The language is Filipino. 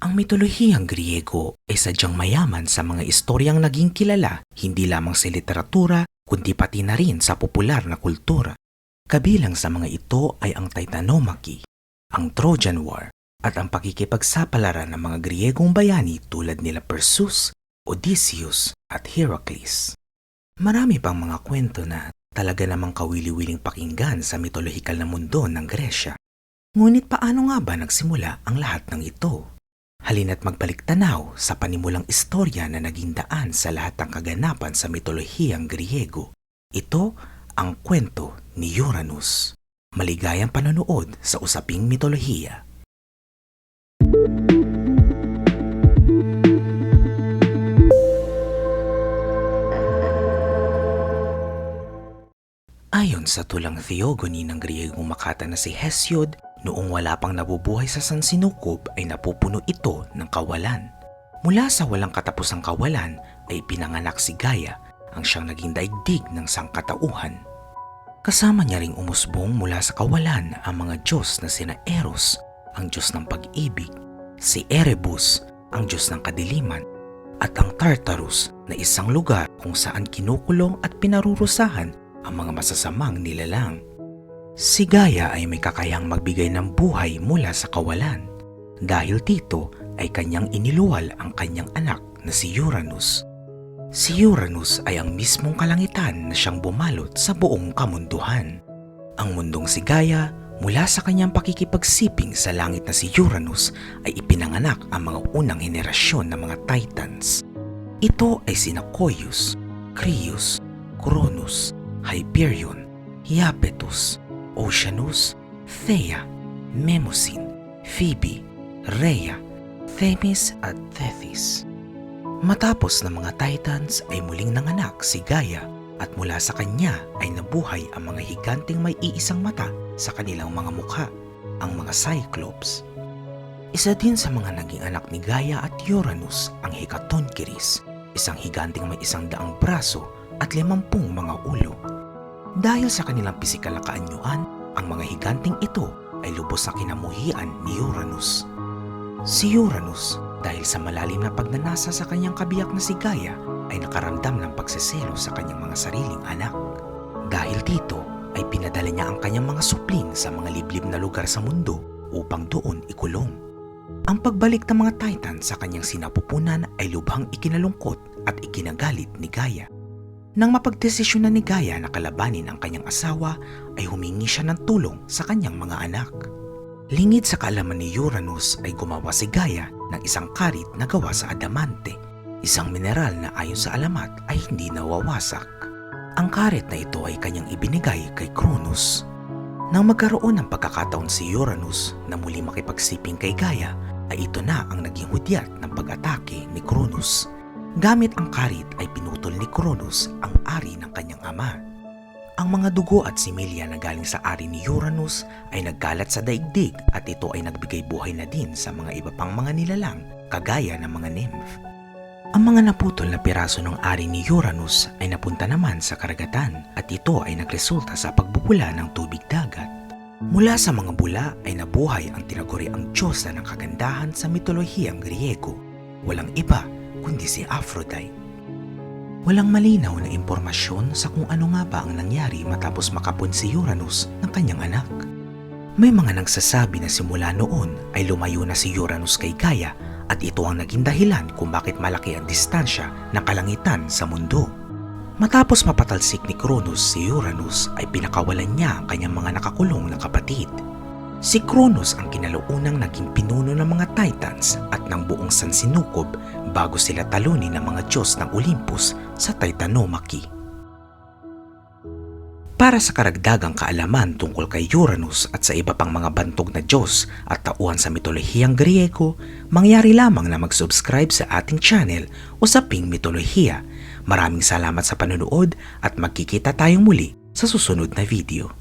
Ang mitolohiyang Griego ay sadyang mayaman sa mga istoryang naging kilala hindi lamang sa literatura kundi pati na rin sa popular na kultura. Kabilang sa mga ito ay ang Titanomachy, ang Trojan War, at ang pakikipagsapalaran ng mga Griegong bayani tulad nila Perseus, Odysseus at Heracles. Marami pang mga kwento na talaga namang kawili-wiling pakinggan sa mitolohikal na mundo ng Gresya. Ngunit paano nga ba nagsimula ang lahat ng ito? Halina't magbalik tanaw sa panimulang istorya na naging daan sa lahat ng kaganapan sa mitolohiyang Griego. Ito ang kwento ni Uranus. Maligayang panonood sa usaping mitolohiya. Ayon sa tulang theogony ng Griegong makata na si Hesiod, noong wala pang nabubuhay sa Sansinukob ay napupuno ito ng kawalan. Mula sa walang katapusang kawalan ay pinanganak si Gaia, ang siyang naging daigdig ng sangkatauhan. Kasama niya ring umusbong mula sa kawalan ang mga Diyos na sina Eros, ang Diyos ng pag-ibig, si Erebus, ang Diyos ng kadiliman, at ang Tartarus na isang lugar kung saan kinukulong at pinarurusahan ang mga masasamang nilalang. Si Gaia ay may kakayang magbigay ng buhay mula sa kawalan. Dahil dito ay kanyang iniluwal ang kanyang anak na si Uranus. Si Uranus ay ang mismong kalangitan na siyang bumalot sa buong kamunduhan. Ang mundong si Gaia mula sa kanyang pakikipagsiping sa langit na si Uranus ay ipinanganak ang mga unang henerasyon ng mga Titans. Ito ay sina Coeus, Crius, Cronus, Hyperion, Iapetus, Oceanus, Thea, Mnemosyne, Phoebe, Rhea, Themis at Tethys. Matapos ng mga Titans ay muling nanganak si Gaia at mula sa kanya ay nabuhay ang mga higanting may iisang mata sa kanilang mga mukha, ang mga Cyclops. Isa din sa mga naging anak ni Gaia at Uranus ang Hecatoncheires, isang higanting may isang daang braso at limampung mga ulo. Dahil sa kanilang pisikal na kaanyuan, ang mga higanting ito ay lubos na kinamuhian ni Uranus. Si Uranus, dahil sa malalim na pagnanasa sa kanyang kabiyak na si Gaia, ay nakaramdam ng pagseselo sa kanyang mga sariling anak. Dahil dito, ay pinadala niya ang kanyang mga supling sa mga liblib na lugar sa mundo upang doon ikulong. Ang pagbalik ng mga Titan sa kanyang sinapupunan ay lubhang ikinalungkot at ikinagalit ni Gaia. Nang mapagdesisyon na ni Gaia na kalabanin ang kanyang asawa, ay humingi siya ng tulong sa kanyang mga anak. Lingid sa kaalaman ni Uranus ay gumawa si Gaia ng isang karit na gawa sa adamante, isang mineral na ayon sa alamat ay hindi nawawasak. Ang karit na ito ay kanyang ibinigay kay Cronus. Nang magkaroon ng pagkakataon si Uranus na muli makipagsiping kay Gaia, ay ito na ang naging hudyat ng pag-atake ni Cronus. Gamit ang karit ay pinutol ni Cronus ang ari ng kanyang ama. Ang mga dugo at similya na galing sa ari ni Uranus ay nagkalat sa daigdig at ito ay nagbigay buhay na din sa mga iba pang mga nilalang kagaya ng mga nymph. Ang mga naputol na piraso ng ari ni Uranus ay napunta naman sa karagatan at ito ay nagresulta sa pagbubula ng tubig dagat. Mula sa mga bula ay nabuhay ang tinaguri ang Diyosa ng kagandahan sa mitolohiyang Griego. Walang iba kundi si Aphrodite. Walang malinaw na impormasyon sa kung ano nga ba ang nangyari matapos makapon si Uranus ng kanyang anak. May mga nagsasabi na simula noon ay lumayo na si Uranus kay Gaia at ito ang naging dahilan kung bakit malaki ang distansya ng kalangitan sa mundo. Matapos mapatalsik ni Cronus si Uranus ay pinakawalan niya ang kanyang mga nakakulong na kapatid. Si Cronus ang kinalaunang naging pinuno ng mga Titans at ng buong Sansinukob bago sila talunin ng mga Diyos ng Olympus sa Titanomachy. Para sa karagdagang kaalaman tungkol kay Uranus at sa iba pang mga bantog na Diyos at tauhan sa mitolohiyang Griego, mangyari lamang na mag-subscribe sa ating channel o sa Ping Mitolohiya. Maraming salamat sa panonood at magkikita tayong muli sa susunod na video.